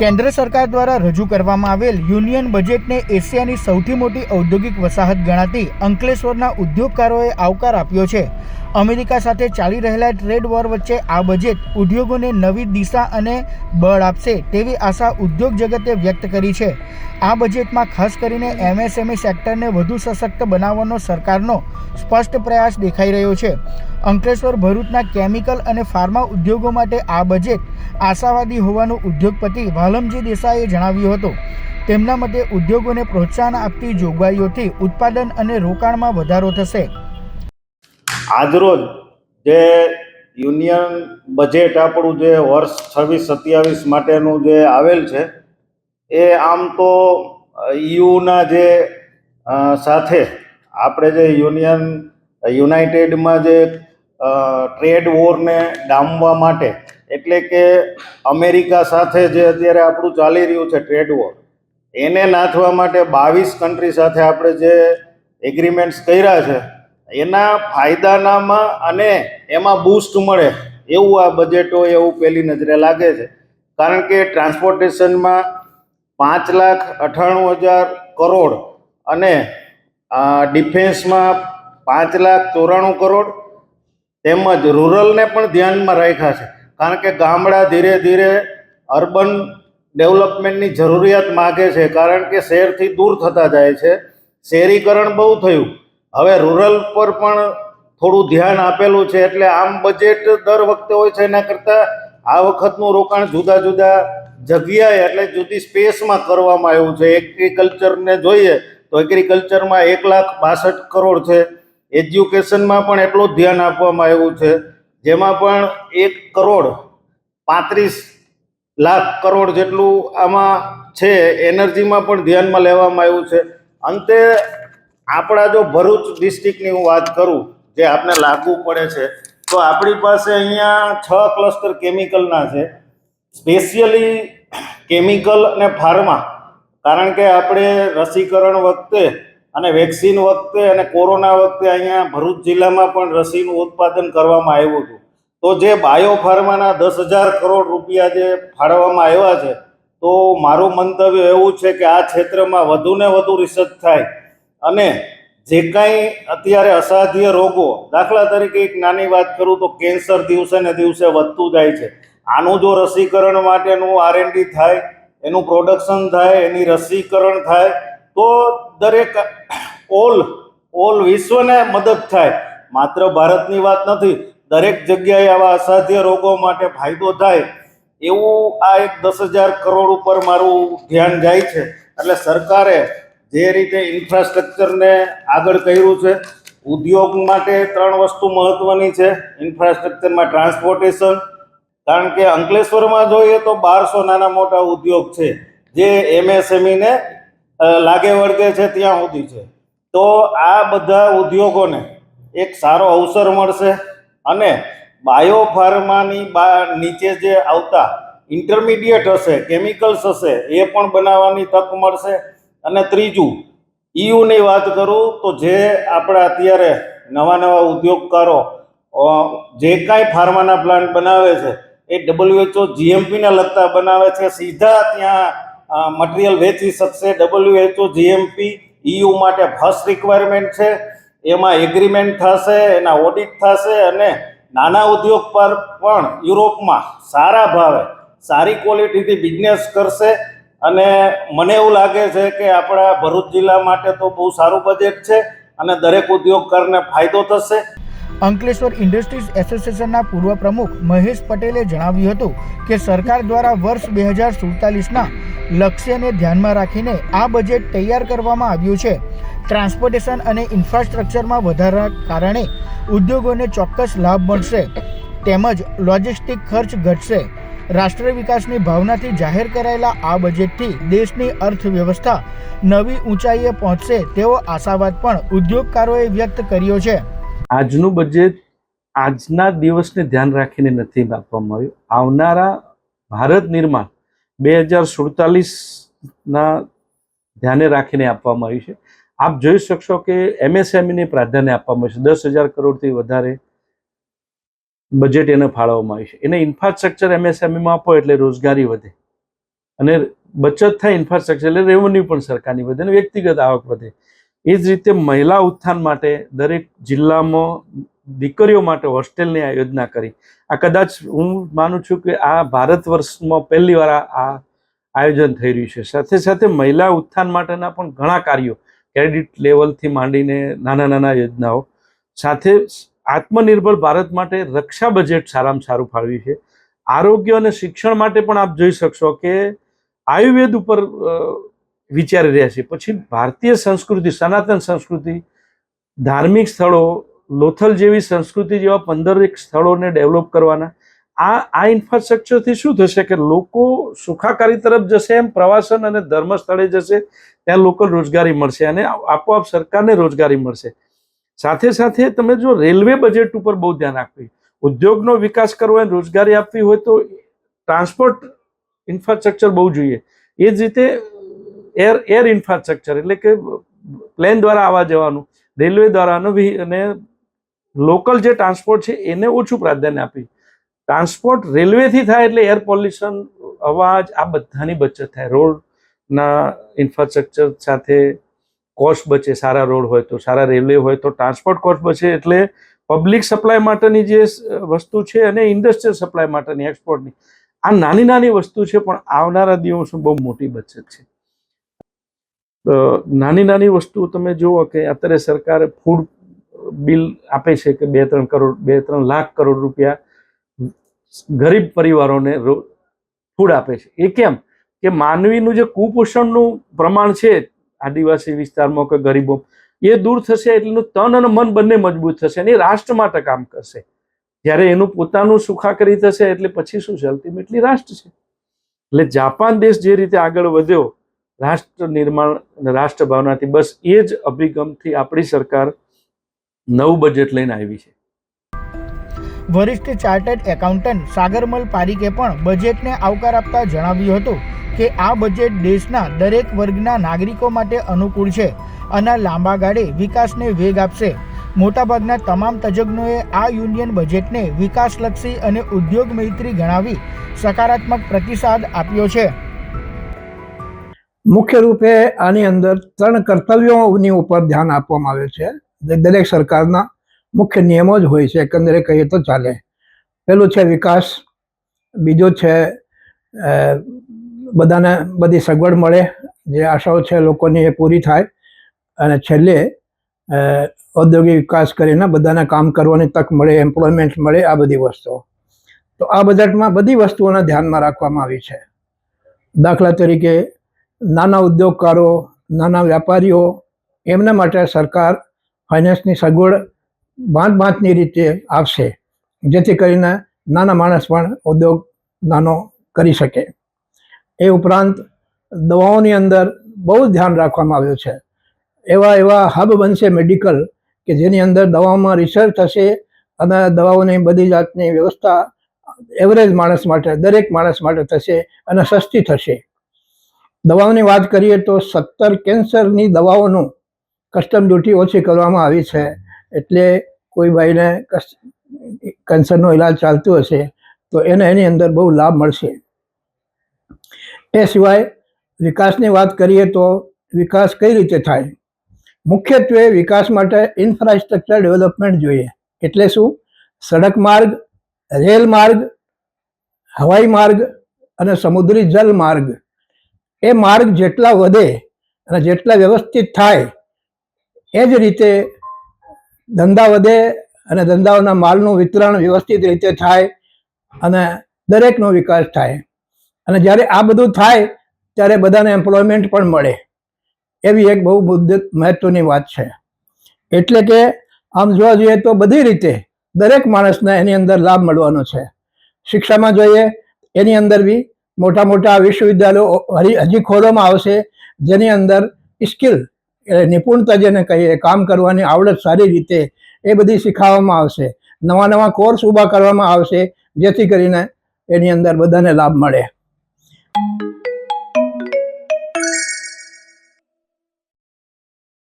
કેન્દ્ર સરકાર દ્વારા રજૂ કરવામાં આવેલ યુનિયન બજેટને એશિયાની સૌથી મોટી ઔદ્યોગિક વસાહત ગણાતી અંકલેશ્વરના ઉદ્યોગકારોએ આવકાર આપ્યો છે. અમેરિકા સાથે ચાલી રહેલા ટ્રેડ વોર વચ્ચે આ બજેટ ઉદ્યોગોને નવી દિશા અને બળ આપશે તેવી આશા ઉદ્યોગ જગતે વ્યક્ત કરી છે. આ બજેટમાં ખાસ કરીને એમએસએમઈ સેક્ટરને વધુ સશક્ત બનાવવાનો સરકારનો સ્પષ્ટ પ્રયાસ દેખાઈ રહ્યો છે. અંકલેશ્વર ભરૂચના કેમિકલ અને ફાર્મા ઉદ્યોગો માટે આ બજેટ આશાવાદી હોવાનું ઉદ્યોગપતિ વાલમજી દેસાઈએ જણાવ્યું હતું. તેમના મતે ઉદ્યોગોને પ્રોત્સાહન આપતી જોગવાઈઓથી ઉત્પાદન અને રોકાણમાં વધારો થશે. આજરોજ જે યુનિયન બજેટ આપણું જે વર્ષ છવ્વીસ સત્યાવીસ માટેનું જે આવેલ છે, એ આમ તો યુના જે સાથે આપણે જે યુનિયન, યુનાઇટેડમાં જે ટ્રેડ વોરને ડામવા માટે, એટલે કે અમેરિકા સાથે જે અત્યારે આપણું ચાલી રહ્યું છે ટ્રેડ વોર, એને નાથવા માટે બાવીસ કન્ટ્રી સાથે આપણે જે એગ્રીમેન્ટ્સ કર્યા છે એના ફાયદાનામાં અને એમાં બૂસ્ટ મળે એવું આ બજેટ હોય એવું પહેલી નજરે લાગે છે. કારણ કે ટ્રાન્સપોર્ટેશનમાં પાંચ લાખ અઠ્ઠાણું હજાર કરોડ અને ડિફેન્સમાં પાંચ લાખ ચોરાણું કરોડ તેમજ રૂરલને પણ ધ્યાનમાં રાખ્યા છે. કારણ કે ગામડા ધીરે ધીરે અર્બન ડેવલપમેન્ટની જરૂરિયાત માગે છે. કારણ કે શહેરથી દૂર થતા જાય છે. શહેરીકરણ બહુ થયું. હવે રૂરલ પર પણ થોડું ધ્યાન આપેલું છે એટલે આમ બજેટ દર વખતે હોય છે એના કરતાં આ વખતનું રોકાણ જુદા જુદા જગ્યાએ એટલે જુદી સ્પેસમાં કરવામાં આવ્યું છે. એગ્રીકલ્ચરને જોઈએ તો એગ્રીકલ્ચરમાં એક લાખ બાસઠ કરોડ છે. એજ્યુકેશનમાં પણ એટલું ધ્યાન આપવામાં આવ્યું છે. જેમાં પણ એક કરોડ પાંત્રીસ લાખ કરોડ જેટલું આમાં છે. એનર્જીમાં પણ ધ્યાનમાં લેવામાં આવ્યું છે. અંતે આપણા જો ભરૂચ ડિસ્ટ્રિક્ટની હું વાત કરું, જે આપને લાગુ પડે છે, તો આપણી પાસે અહીંયા છ ક્લસ્ટર કેમિકલના છે. સ્પેશિયલી કેમિકલ અને ફાર્મા કારણ કે આપણે રસીકરણ વખતે અને વેક્સિન વખતે અને કોરોના વખતે અહીંયા ભરૂચ જિલ્લામાં પણ રસીનું ઉત્પાદન કરવામાં આવ્યું હતું. તો જે બાયો ફાર્માના દસ હજાર કરોડ રૂપિયા જે ફાળવવામાં આવ્યા છે, તો મારું મંતવ્ય એવું છે કે આ ક્ષેત્રમાં વધુને વધુ રિસર્ચ થાય. અને જે કાંઈ અત્યારે અસાધ્ય રોગો, દાખલા તરીકે એક નાની વાત કરું તો કેન્સર દિવસે ને દિવસે વધતું જાય છે. આનું જો રસીકરણ માટેનું આરએનડી થાય, એનું પ્રોડક્શન થાય, એની રસીકરણ થાય, તો દરેક ઓલ ઓલ વિશ્વને મદદ થાય. માત્ર ભારતની વાત નથી, દરેક જગ્યાએ આવા અસાધ્ય રોગો માટે ફાયદો થાય. એવું આ એક દસ હજાર કરોડ ઉપર મારું ધ્યાન જાય છે. એટલે સરકારે જે રીતે ઇન્ફ્રાસ્ટ્રક્ચરને આગળ કર્યું છે, ઉદ્યોગ માટે ત્રણ વસ્તુ મહત્વની છે. ઇન્ફ્રાસ્ટ્રક્ચરમાં ટ્રાન્સપોર્ટેશન કારણ કે અંકલેશ્વરમાં જોઈએ તો બારસો નાના મોટા ઉદ્યોગ છે, જે એમએસએમઈને લાગે વળગે છે ત્યાં સુધી છે. તો આ બધા ઉદ્યોગોને એક સારો અવસર મળશે અને બાયો ફાર્માની બા, નીચે જે આવતા ઇન્ટરમીડિયેટ હશે કેમિકલ્સ હશે, એ પણ બનાવવાની તક મળશે. અને ત્રીજું, ઈયુની વાત કરું તો જે આપણા અત્યારે નવા નવા ઉદ્યોગકારો જે કાંઈ ફાર્માના પ્લાન્ટ બનાવે છે, એ ડબલ્યુએચઓ જીએમપીને લગતા બનાવે છે, સીધા ત્યાં મટીરિયલ વેચી શકશે. ડબલ્યુએચઓ, જીએમપી, ઈયુ માટે ફર્સ્ટ રિક્વાયરમેન્ટ છે. એમાં એગ્રીમેન્ટ થશે, એના ઓડિટ થશે અને નાના ઉદ્યોગ પર પણ યુરોપમાં સારા ભાવે સારી ક્વોલિટીથી બિઝનેસ કરશે. અને મને એવું લાગે છે કે આપણા ભરૂચ જિલ્લા માટે તો બહુ સારું બજેટ છે અને દરેક ઉદ્યોગકારને ફાયદો થશે. અંકલેશ્વર ઇન્ડસ્ટ્રીઝ એસોસિએશનના પૂર્વ પ્રમુખ મહેશ પટેલે જણાવ્યું હતું કે સરકાર દ્વારા વર્ષ બે હજાર સુડતાલીસના લક્ષ્યને ધ્યાનમાં રાખીને આ બજેટ તૈયાર કરવામાં આવ્યું છે. ટ્રાન્સપોર્ટેશન અને ઇન્ફ્રાસ્ટ્રક્ચરમાં વધારા કારણે ઉદ્યોગોને ચોક્કસ લાભ મળશે. તેમજ લોજિસ્ટિક ખર્ચ ઘટશે. રાષ્ટ્રીય વિકાસની ભાવનાથી જાહેર કરાયેલા આ બજેટથી દેશની અર્થવ્યવસ્થા નવી ઊંચાઈએ પહોંચશે તેવો આશાવાદ પણ ઉદ્યોગકારોએ વ્યક્ત કર્યો છે. આજનું બજેટ આજના દિવસને ધ્યાન રાખીને નથી આપવામાં આવ્યું. આવનારા ભારત નિર્માણ બે હજાર સુડતાલીસના ધ્યાને રાખીને આપવામાં આવ્યું છે. આપ જોઈ શકશો કે એમએસએમઈને પ્રાધાન્ય આપવામાં આવ્યું છે. દસ હજાર કરોડથી વધારે બજેટ એને ફાળવવામાં આવ્યું છે. એને ઇન્ફ્રાસ્ટ્રક્ચર એમએસએમઈમાં આપો એટલે રોજગારી વધે. અને બચત થાય ઇન્ફ્રાસ્ટ્રક્ચર એટલે રેવન્યુ પણ સરકારની વધે અને વ્યક્તિગત આવક વધે. એ જ રીતે મહિલા ઉત્થાન માટે દરેક જિલ્લામાં દીકરીઓ માટે હોસ્ટેલની આ યોજના કરી. આ કદાચ હું માનું છું કે આ ભારત વર્ષમાં પહેલીવાર આ આયોજન થઈ રહ્યું છે. સાથે સાથે મહિલા ઉત્થાન માટેના પણ ઘણા કાર્યો ક્રેડિટ લેવલથી માંડીને નાના નાના યોજનાઓ. સાથે આત્મનિર્ભર ભારત માટે રક્ષા બજેટ સારામાં સારું ફાળવ્યું છે. આરોગ્ય અને શિક્ષણ માટે પણ આપ જોઈ શકશો કે આયુર્વેદ ઉપર વિચારી રહ્યા છે. પછી ભારતીય સંસ્કૃતિ, સનાતન સંસ્કૃતિ, ધાર્મિક સ્થળો, લોથલ જેવી સંસ્કૃતિ જેવા પંદરેક સ્થળોને ડેવલપ કરવાના. આ આ ઇન્ફ્રાસ્ટ્રક્ચરથી શું થશે કે લોકો સુખાકારી તરફ જશે એમ પ્રવાસન અને ધર્મ સ્થળે જશે, ત્યાં લોકલ રોજગારી મળશે અને આપોઆપ સરકારને રોજગારી મળશે. સાથે સાથે તમે જો રેલવે બજેટ ઉપર બહુ ધ્યાન આપવું ઉદ્યોગનો વિકાસ કરવો હોય રોજગારી આપવી હોય તો ટ્રાન્સપોર્ટ ઇન્ફ્રાસ્ટ્રક્ચર બહુ જોઈએ. એ જ રીતે એર એર ઇન્ફ્રાસ્ટ્રક્ચર એટલે કે પ્લેન દ્વારા આવવા જવાનું, રેલવે દ્વારાનું અને લોકલ જે ટ્રાન્સપોર્ટ છે એને ઓછું પ્રાધાન્ય આપી. ટ્રાન્સપોર્ટ રેલવેથી થાય એટલે એર પોલ્યુશન અવાજ આ બધાની બચત થાય. રોડના ઇન્ફ્રાસ્ટ્રક્ચર સાથે કોસ્ટ બચે, સારા રોડ હોય તો, સારા રેલવે હોય તો, ટ્રાન્સપોર્ટ કોસ્ટ બચે એટલે પબ્લિક સપ્લાય માટેની જે વસ્તુ છે અને ઇન્ડસ્ટ્રીયલ સપ્લાય માટેની, એક્સપોર્ટની, આ નાની નાની વસ્તુ છે, પણ આવનારા દિવસમાં બહુ મોટી બચત છે. નાની નાની વસ્તુ તમે જુઓ કે અત્યારે સરકારે ફૂડ બિલ આપે છે કે બે ત્રણ કરોડ, બે ત્રણ લાખ કરોડ રૂપિયા ગરીબ પરિવારોને ફૂડ આપે છે. એ કેમ? કે માનવીનું જે કુપોષણનું પ્રમાણ છે આદિવાસી વિસ્તારમાં કે ગરીબો, એ દૂર થશે એટલું તન અને મન બંને મજબૂત થશે અને રાષ્ટ્ર માટે કામ કરશે. જ્યારે એનું પોતાનું સુખાકરી થશે એટલે પછી શું છે? અલ્ટિમેટલી રાષ્ટ્ર છે. એટલે જાપાન દેશ જે રીતે આગળ વધ્યો, રાષ્ટ્ર નિર્માણ રાષ્ટ્ર ભાવનાથી બસ એ જ અભિગમથી આપણી સરકાર નવું બજેટ લઈને આવી છે. વરિષ્ઠ ચાર્ટર્ડ એકાઉન્ટન્ટ સાગરમલ પારીકે પણ બજેટને આવકાર આપતા જણાવ્યું હતું. કે આ બજેટ દેશના દરેક વર્ગના નાગરિકો માટે અનુકૂળ છે અને લાંબા ગાળે વિકાસને વેગ આપશે. મોટાભાગના તમામ તજજ્ઞોએ આ યુનિયન બજેટને વિકાસલક્ષી અને ઉદ્યોગ મૈત્રી ગણાવી સકારાત્મક પ્રતિસાદ આપ્યો છે. મુખ્ય રૂપે આની અંદર ત્રણ કર્તવ્યોની ઉપર ધ્યાન આપવામાં આવે છે. દરેક સરકારના મુખ્ય નિયમો જ હોય છે, એકંદરે કહીએ તો ચાલે. પહેલું છે વિકાસ, બીજો છે બધાને બધી સગવડ મળે. જે આશાઓ છે લોકોની એ પૂરી થાય. અને છેલ્લે ઔદ્યોગિક વિકાસ કરીને બધાને કામ કરવાની તક મળે એમ્પ્લોયમેન્ટ મળે, આ બધી વસ્તુઓ. તો આ બજેટમાં બધી વસ્તુઓને ધ્યાનમાં રાખવામાં આવી છે. દાખલા તરીકે, નાના ઉદ્યોગકારો, નાના વેપારીઓ એમના માટે સરકાર ફાઇનાન્સની સગવડ ભાંત ભાંતની રીતે આપશે જેથી કરીને નાના માણસ પણ ઉદ્યોગ નાનો કરી શકે. એ ઉપરાંત દવાઓની અંદર બહુ જ ધ્યાન રાખવામાં આવ્યું છે. એવા એવા હબ બનશે મેડિકલ કે જેની અંદર દવાઓમાં રિસર્ચ થશે અને દવાઓની બધી જાતની વ્યવસ્થા એવરેજ માણસ માટે, દરેક માણસ માટે થશે અને સસ્તી થશે. દવાઓની વાત કરીએ તો સત્તર કેન્સરની દવાઓનું કસ્ટમ ડ્યુટી ઓછી કરવામાં આવી છે. એટલે કોઈ ભાઈને કેન્સરનો ઈલાજ ચાલતો હશે તો એને એની અંદર બહુ લાભ મળશે. એ સિવાય વિકાસની વાત કરીએ તો વિકાસ કઈ રીતે થાય? મુખ્યત્વે વિકાસ માટે ઇન્ફ્રાસ્ટ્રક્ચર ડેવલપમેન્ટ જોઈએ. એટલે શું? સડક માર્ગ, રેલ માર્ગ, હવાઈ માર્ગ અને સમુદ્રી જલ માર્ગ. એ માર્ગ જેટલા વધે અને જેટલા વ્યવસ્થિત થાય, એ જ રીતે ધંધા વધે અને ધંધાઓના માલનું વિતરણ વ્યવસ્થિત રીતે થાય અને દરેકનો વિકાસ થાય. અને જ્યારે આ બધું થાય, ત્યારે બધાને એમ્પ્લોયમેન્ટ પણ મળે. એવી એક બહુ મુદ્દત મહત્વની વાત છે. એટલે કે આમ જોવા જોઈએ તો બધી રીતે દરેક માણસને એની અંદર લાભ મળવાનો છે. શિક્ષામાં જોઈએ, એની અંદર બી મોટા મોટા વિશ્વવિદ્યાલયો હજી ખોલવામાં આવશે, જેની અંદર સ્કિલ નિપુણતા જેને કહીએ, કામ કરવાની આવડત સારી રીતે એ બધી શીખવવામાં આવશે. નવા નવા કોર્સ ઊભા કરવામાં આવશે, જેથી કરીને એની અંદર બધાને લાભ મળે. thank you